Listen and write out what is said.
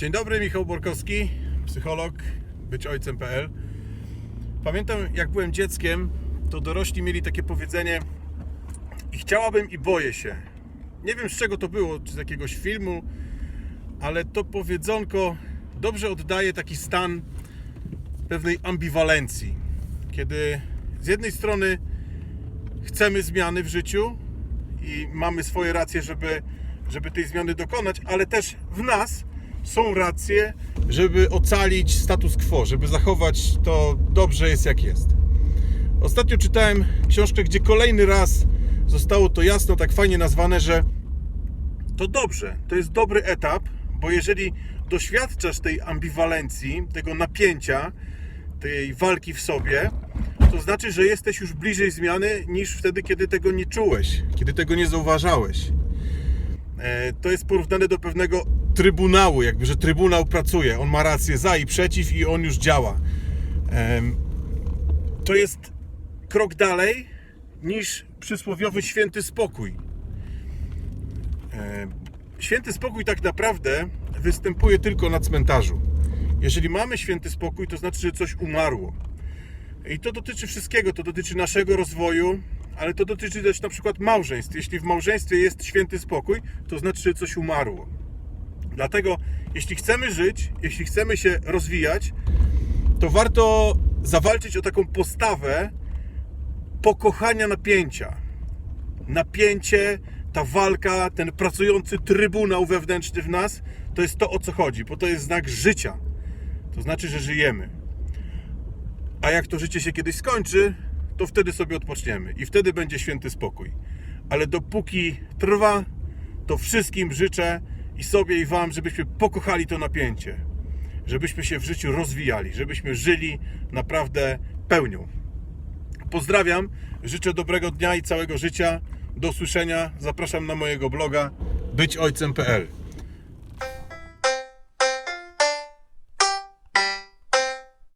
Dzień dobry, Michał Borkowski, psycholog, być ojcem.pl. Pamiętam, jak byłem dzieckiem, to dorośli mieli takie powiedzenie i chciałabym i boję się. Nie wiem z czego to było, czy z jakiegoś filmu, ale to powiedzonko dobrze oddaje taki stan pewnej ambiwalencji. Kiedy z jednej strony chcemy zmiany w życiu i mamy swoje racje, żeby, żeby tej zmiany dokonać, ale też w nas są racje, żeby ocalić status quo, żeby zachować to dobrze jest jak jest. Ostatnio czytałem książkę, gdzie kolejny raz zostało to jasno, tak fajnie nazwane, że to dobrze, to jest dobry etap, bo jeżeli doświadczasz tej ambiwalencji, tego napięcia, tej walki w sobie, to znaczy, że jesteś już bliżej zmiany niż wtedy, kiedy tego nie czułeś, kiedy tego nie zauważałeś. E, To jest porównane do pewnego trybunału, jakby, że trybunał pracuje, on ma rację za i przeciw i on już działa. To jest krok dalej niż przysłowiowy święty spokój. Święty spokój tak naprawdę występuje tylko na cmentarzu. Jeżeli mamy święty spokój, to znaczy, że coś umarło. I to dotyczy wszystkiego, to dotyczy naszego rozwoju, ale to dotyczy też na przykład małżeństw. Jeśli w małżeństwie jest święty spokój, to znaczy, że coś umarło. Dlatego, jeśli chcemy żyć, jeśli chcemy się rozwijać, to warto zawalczyć o taką postawę pokochania napięcia. Napięcie, ta walka, ten pracujący trybunał wewnętrzny w nas, to jest to o co chodzi, bo to jest znak życia. To znaczy, że żyjemy. A jak to życie się kiedyś skończy, to wtedy sobie odpoczniemy i wtedy będzie święty spokój. Ale dopóki trwa, to wszystkim życzę i sobie i Wam, żebyśmy pokochali to napięcie, żebyśmy się w życiu rozwijali, żebyśmy żyli naprawdę pełnią. Pozdrawiam, życzę dobrego dnia i całego życia. Do usłyszenia. Zapraszam na mojego bloga byćojcem.pl.